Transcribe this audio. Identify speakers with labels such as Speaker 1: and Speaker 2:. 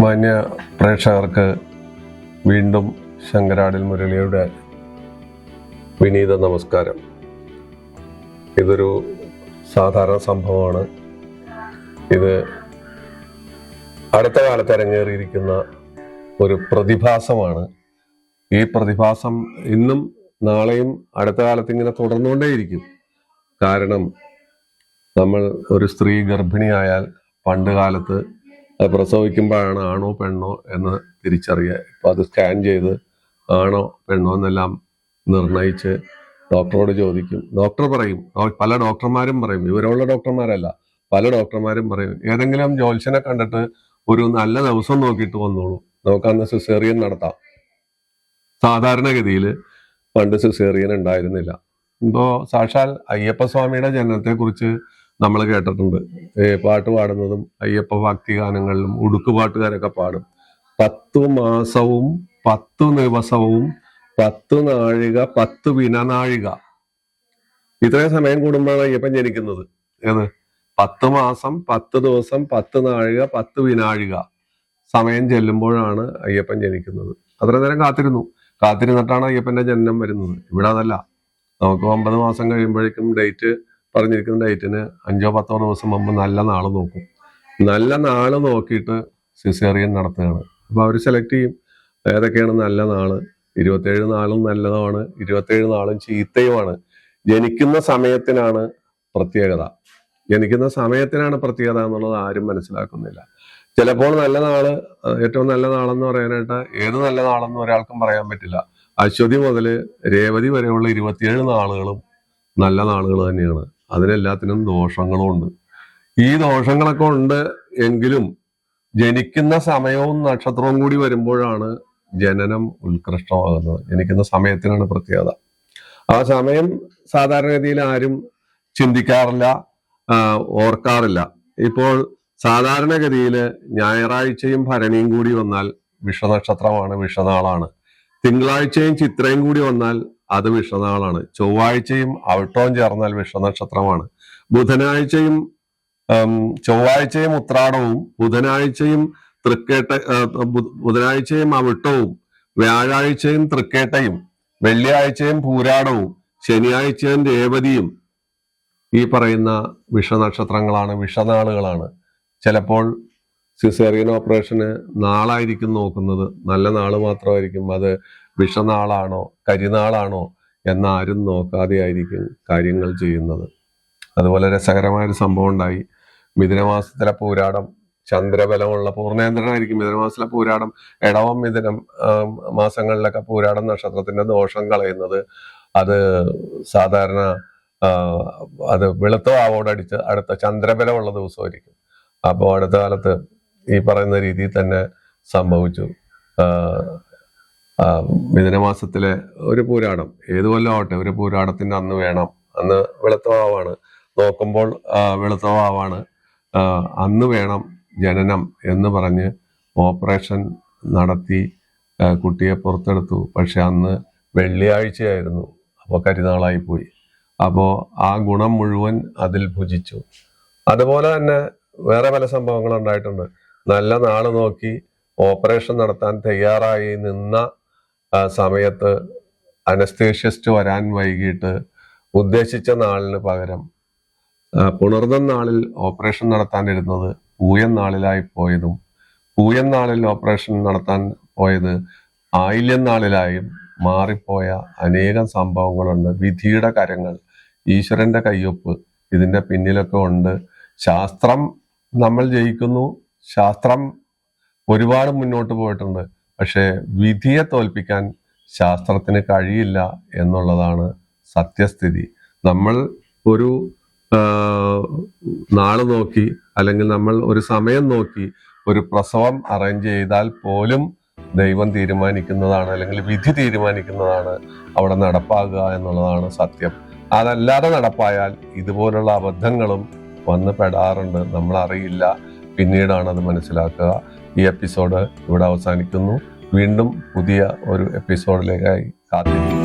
Speaker 1: മാന്യ പ്രേക്ഷകർക്ക് വീണ്ടും ശങ്കരാടിൽ മുരളിയുടെ വിനീത നമസ്കാരം. ഇതൊരു സാധാരണ സംഭവമാണ്. ഇത് അടുത്ത കാലത്ത് അരങ്ങേറിയിരിക്കുന്ന ഒരു പ്രതിഭാസമാണ്. ഈ പ്രതിഭാസം ഇന്നും നാളെയും അടുത്ത കാലത്ത് ഇങ്ങനെ തുടർന്നുകൊണ്ടേയിരിക്കും. കാരണം നമ്മൾ ഒരു സ്ത്രീ ഗർഭിണിയായാൽ പണ്ട് കാലത്ത് അത് പ്രസവിക്കുമ്പോഴാണ് ആണോ പെണ്ണോ എന്ന് തിരിച്ചറിയുക. ഇപ്പം അത് സ്കാൻ ചെയ്ത് ആണോ പെണ്ണോ എന്നെല്ലാം നിർണയിച്ച് ഡോക്ടറോട് ചോദിക്കും. ഡോക്ടർ പറയും. പല ഡോക്ടർമാരും പറയും. വിവരമുള്ള ഡോക്ടർമാരല്ല. പല ഡോക്ടർമാരും പറയും. ഏതെങ്കിലും ജോത്സ്യനെ കണ്ടിട്ട് ഒരു നല്ല ദിവസം നോക്കിയിട്ട് വന്നോളൂ. നമുക്ക് അന്ന് സിസേറിയൻ നടത്താം. സാധാരണഗതിയിൽ പണ്ട് സിസേറിയൻ ഉണ്ടായിരുന്നില്ല. ഇപ്പോ സാക്ഷാൽ അയ്യപ്പസ്വാമിയുടെ ജനനത്തെ കുറിച്ച് നമ്മൾ കേട്ടിട്ടുണ്ട്. പാട്ട് പാടുന്നതും അയ്യപ്പ ഭക്തി ഗാനങ്ങളിലും ഉടുക്കുപാട്ടുകാരൊക്കെ പാടും. പത്തു മാസവും പത്തു ദിവസവും പത്തു നാഴിക പത്ത് വിനനാഴിക. ഇത്രയും സമയം കൂടുമ്പോഴാണ് അയ്യപ്പൻ ജനിക്കുന്നത്. ഏത് പത്ത് മാസം പത്ത് ദിവസം പത്ത് നാഴിക പത്ത് വിനാഴിക. സമയം ചെല്ലുമ്പോഴാണ് അയ്യപ്പൻ ജനിക്കുന്നത്. അത്ര നേരം കാത്തിരുന്നു. കാത്തിരുന്നിട്ടാണ് അയ്യപ്പന്റെ ജനനം വരുന്നത്. ഇവിടെ അതല്ല. നമുക്ക് ഒമ്പത് മാസം കഴിയുമ്പോഴേക്കും ഡേറ്റ് പറഞ്ഞിരിക്കുന്ന ഡേറ്റിന് അഞ്ചോ പത്തോ ദിവസം മുമ്പ് നല്ല നാൾ നോക്കും. നല്ല നാൾ നോക്കിയിട്ട് സിസേറിയൻ നടത്തുകയാണ്. അപ്പോൾ അവർ സെലക്ട് ചെയ്യും. ഏതൊക്കെയാണ് നല്ല നാൾ? ഇരുപത്തേഴ് നാളും നല്ലതുമാണ്. ഇരുപത്തേഴ് നാളും ചീത്തയുമാണ്. ജനിക്കുന്ന സമയത്തിനാണ് പ്രത്യേകത. ജനിക്കുന്ന സമയത്തിനാണ് പ്രത്യേകത എന്നുള്ളത് ആരും മനസ്സിലാക്കുന്നില്ല. ചിലപ്പോൾ നല്ല നാൾ ഏറ്റവും നല്ല നാളെന്ന് പറയാനായിട്ട് ഏത് നല്ല നാളെന്ന് ഒരാൾക്കും പറയാൻ പറ്റില്ല. അശ്വതി മുതൽ രേവതി വരെയുള്ള ഇരുപത്തിയേഴ് നാളുകളും നല്ല നാളുകൾ തന്നെയാണ്. അതിനെല്ലാത്തിനും ദോഷങ്ങളും ഉണ്ട് ഈ ദോഷങ്ങളൊക്കെ ഉണ്ട് എങ്കിലും ജനിക്കുന്ന സമയവും നക്ഷത്രവും കൂടി വരുമ്പോഴാണ് ജനനം ഉത്കൃഷ്ടമാകുന്നത്. ജനിക്കുന്ന സമയത്തിനാണ് പ്രത്യേകത. ആ സമയം സാധാരണഗതിയിൽ ആരും ചിന്തിക്കാറില്ല ഓർക്കാറില്ല. ഇപ്പോൾ സാധാരണഗതിയിൽ ഞായറാഴ്ചയും ഭരണിയും കൂടി വന്നാൽ വിഷനക്ഷത്രമാണ് വിഷനാളാണ്. തിങ്കളാഴ്ചയും ചിത്രയും കൂടി വന്നാൽ അത് വിഷനാളാണ്. ചൊവ്വാഴ്ചയും അവിട്ടവും ചേർന്നാൽ വിഷനക്ഷത്രമാണ്. ബുധനാഴ്ചയും ചൊവ്വാഴ്ചയും ഉത്രാടവും ബുധനാഴ്ചയും തൃക്കേട്ട ബുധനാഴ്ചയും അവിട്ടവും വ്യാഴാഴ്ചയും തൃക്കേട്ടയും വെള്ളിയാഴ്ചയും പൂരാടവും ശനിയാഴ്ചയും രേവതിയും ഈ പറയുന്ന വിഷനക്ഷത്രങ്ങളാണ് വിഷനാളുകളാണ്. ചിലപ്പോൾ സിസേറിയൻ ഓപ്പറേഷന് നാളായിരിക്കും നോക്കുന്നത്. നല്ല നാൾ മാത്രമായിരിക്കും. അത് വിഷനാളാണോ കരിനാളാണോ എന്നാരും നോക്കാതെ ആയിരിക്കും കാര്യങ്ങൾ ചെയ്യുന്നത്. അതുപോലെ രസകരമായ ഒരു സംഭവം ഉണ്ടായി. മിഥുനമാസത്തിലെ പോരാടം ചന്ദ്രബലമുള്ള പൂർണേന്ദ്രനായിരിക്കും മിഥുനമാസത്തിലെ പൂരാടം. ഇടവം മിഥുനം മാസങ്ങളിലൊക്കെ പൂരാടം നക്ഷത്രത്തിന്റെ ദോഷം കളയുന്നത്. അത് സാധാരണ അത് വെളുത്ത ആവോടടിച്ച് അടുത്ത ചന്ദ്രബലമുള്ള ദിവസമായിരിക്കും. അപ്പോൾ അടുത്ത കാലത്ത് ഈ പറയുന്ന രീതിയിൽ തന്നെ സംഭവിച്ചു. മിഥുനമാസത്തിലെ ഒരു പൂരാടം ഏത് കൊല്ലം ആവട്ടെ ഒരു പൂരാടത്തിന്റെ അന്ന് വേണം. അന്ന് വെളുത്തവാവാണ്. നോക്കുമ്പോൾ വെളുത്തവാവാണ്. വെളുത്ത അന്ന് വേണം ജനനം എന്ന് പറഞ്ഞ് ഓപ്പറേഷൻ നടത്തി കുട്ടിയെ പുറത്തെടുത്തു. പക്ഷെ അന്ന് വെള്ളിയാഴ്ചയായിരുന്നു. അപ്പോൾ കരിനാളായി പോയി. അപ്പോൾ ആ ഗുണം മുഴുവൻ അതിൽ ഭുജിച്ചു. അതുപോലെ തന്നെ വേറെ പല സംഭവങ്ങൾ ഉണ്ടായിട്ടുണ്ട്. നല്ല നാൾ നോക്കി ഓപ്പറേഷൻ നടത്താൻ തയ്യാറായി നിന്ന സമയത്ത് അനസ്തേഷ്യസ്റ്റ് വരാൻ വൈകിട്ട് ഉദ്ദേശിച്ച നാളിന് പകരം പുണർന്ന നാളിൽ ഓപ്പറേഷൻ നടത്താനിരുന്നത് പൂയൻ നാളിലായി പോയതും പൂയൻ നാളിൽ ഓപ്പറേഷൻ നടത്താൻ പോയത് ആയില്യം നാളിലായും മാറിപ്പോയ അനേകം സംഭവങ്ങളുണ്ട്. വിധിയുടെ കരങ്ങൾ ഈശ്വരന്റെ കയ്യൊപ്പ് ഇതിന്റെ പിന്നിലൊക്കെ ഉണ്ട്. ശാസ്ത്രം നമ്മൾ ജയിക്കുന്നു ശാസ്ത്രം ഒരുപാട് മുന്നോട്ട് പോയിട്ടുണ്ട്. പക്ഷേ വിധിയെ തോൽപ്പിക്കാൻ ശാസ്ത്രത്തിന് കഴിയില്ല എന്നുള്ളതാണ് സത്യസ്ഥിതി. നമ്മൾ ഒരു നാൾ നോക്കി അല്ലെങ്കിൽ നമ്മൾ ഒരു സമയം നോക്കി ഒരു പ്രസവം അറേഞ്ച് ചെയ്താൽ പോലും ദൈവം തീരുമാനിക്കുന്നതാണ് അല്ലെങ്കിൽ വിധി തീരുമാനിക്കുന്നതാണ് അവിടെ നടപ്പാകുക എന്നുള്ളതാണ് സത്യം. അതല്ലാതെ നടപ്പായാൽ ഇതുപോലുള്ള അബദ്ധങ്ങളും വന്ന് പെടാറുണ്ട്. നമ്മൾ അറിയില്ല പിന്നീടാണ് അത് മനസ്സിലാക്കുക. ഈ എപ്പിസോഡ് ഇവിടെ അവസാനിക്കുന്നു. വീണ്ടും പുതിയ ഒരു എപ്പിസോഡിലേക്കായി കാത്തിരിക്കും